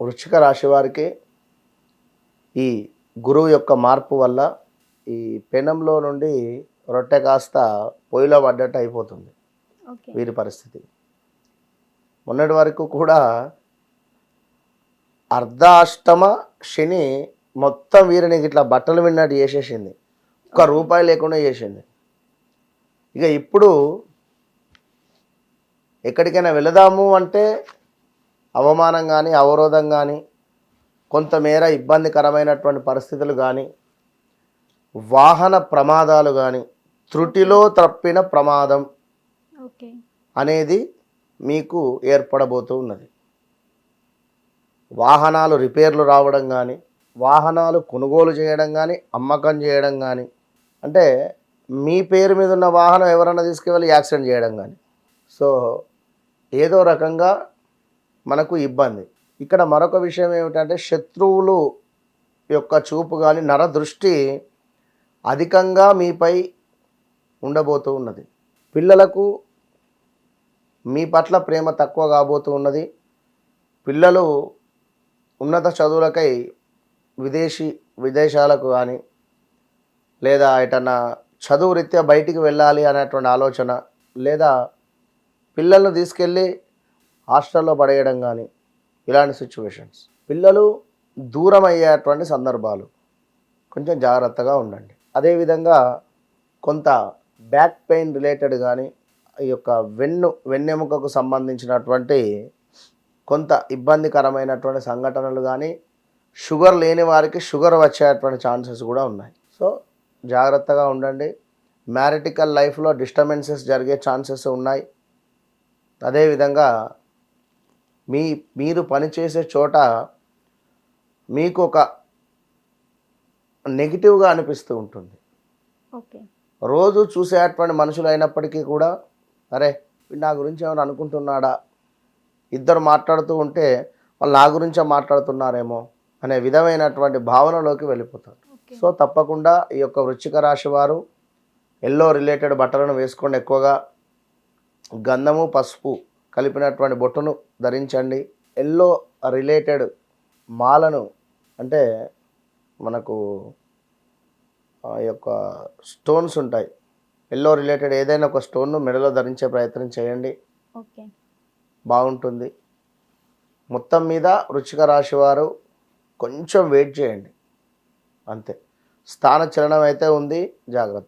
వృశ్చిక రాశి వారికి ఈ గురువు యొక్క మార్పు వల్ల ఈ పెనంలో నుండి రొట్టె కాస్త పొయ్యిలో పడ్డట్టు అయిపోతుంది. వీరి పరిస్థితి. మొన్నటి వరకు కూడా అర్ధాష్టమ శని మొత్తం వీరిని ఇట్లా బట్టలు విన్నట్టు చేసేసింది. ఒక్క రూపాయి లేకుండా చేసింది. ఇక ఇప్పుడు ఎక్కడికైనా వెళదాము అంటే అవమానం కానీ అవరోధం కానీ కొంతమేర ఇబ్బందికరమైనటువంటి పరిస్థితులు కానీ వాహన ప్రమాదాలు కానీ త్రుటిలో తప్పిన ప్రమాదం అనేది మీకు ఏర్పడబోతూ ఉన్నది. వాహనాలు రిపేర్లు రావడం కానీ వాహనాలు కొనుగోలు చేయడం కానీ అమ్మకం చేయడం కానీ అంటే మీ పేరు మీద ఉన్న వాహనం ఎవరైనా తీసుకువెళ్ళి యాక్సిడెంట్ చేయడం కానీ సో ఏదో రకంగా మనకు ఇబ్బంది. ఇక్కడ మరొక విషయం ఏమిటంటే శత్రువులు యొక్క చూపు కానీ నర దృష్టి అధికంగా మీపై ఉండబోతూ ఉన్నది. పిల్లలకు మీ పట్ల ప్రేమ తక్కువ కాబోతూ ఉన్నది. పిల్లలు ఉన్నత చదువులకై విదేశీ విదేశాలకు కానీ లేదా ఎటన్నా చదువు రీత్యా బయటికి వెళ్ళాలి అనేటువంటి ఆలోచన లేదా పిల్లలను తీసుకెళ్ళి హాస్టల్లో పడేయడం కానీ ఇలాంటి సిచ్యువేషన్స్ పిల్లలు దూరం అయ్యేటువంటి సందర్భాలు కొంచెం జాగ్రత్తగా ఉండండి. అదేవిధంగా కొంత బ్యాక్ పెయిన్ రిలేటెడ్ కానీ ఈ యొక్క వెన్ను వెన్నెముకకు సంబంధించినటువంటి కొంత ఇబ్బందికరమైనటువంటి సంఘటనలు కానీ షుగర్ లేని వారికి షుగర్ వచ్చేటువంటి ఛాన్సెస్ కూడా ఉన్నాయి. సో జాగ్రత్తగా ఉండండి. మ్యారిటికల్ లైఫ్లో డిస్టర్బెన్సెస్ జరిగే ఛాన్సెస్ ఉన్నాయి. అదేవిధంగా మీ మీరు పనిచేసే చోట మీకు ఒక నెగిటివ్గా అనిపిస్తూ ఉంటుంది. రోజు చూసేటువంటి మనుషులు అయినప్పటికీ కూడా అరే నా గురించి ఏమైనా అనుకుంటున్నాడా? ఇద్దరు మాట్లాడుతూ ఉంటే వాళ్ళు నా గురించే మాట్లాడుతున్నారేమో అనే విధమైనటువంటి భావనలోకి వెళ్ళిపోతారు. సో తప్పకుండా ఈ యొక్క వృశ్చిక రాశి వారు ఎల్లో రిలేటెడ్ బట్టలను వేసుకోండి ఎక్కువగా. గంధము పసుపు కలిపినటువంటి బొట్టును ధరించండి. ఎల్లో రిలేటెడ్ మాలను అంటే మనకు ఆ యొక్క స్టోన్స్ ఉంటాయి. ఎల్లో రిలేటెడ్ ఏదైనా ఒక స్టోన్ను మెడలో ధరించే ప్రయత్నం చేయండి. ఓకే. బాగుంటుంది. మొత్తం మీద వృచ్చిక రాశి వారు కొంచెం వెయిట్ చేయండి. అంతే. స్థాన చలనం అయితే ఉంది. జాగ్రత్త.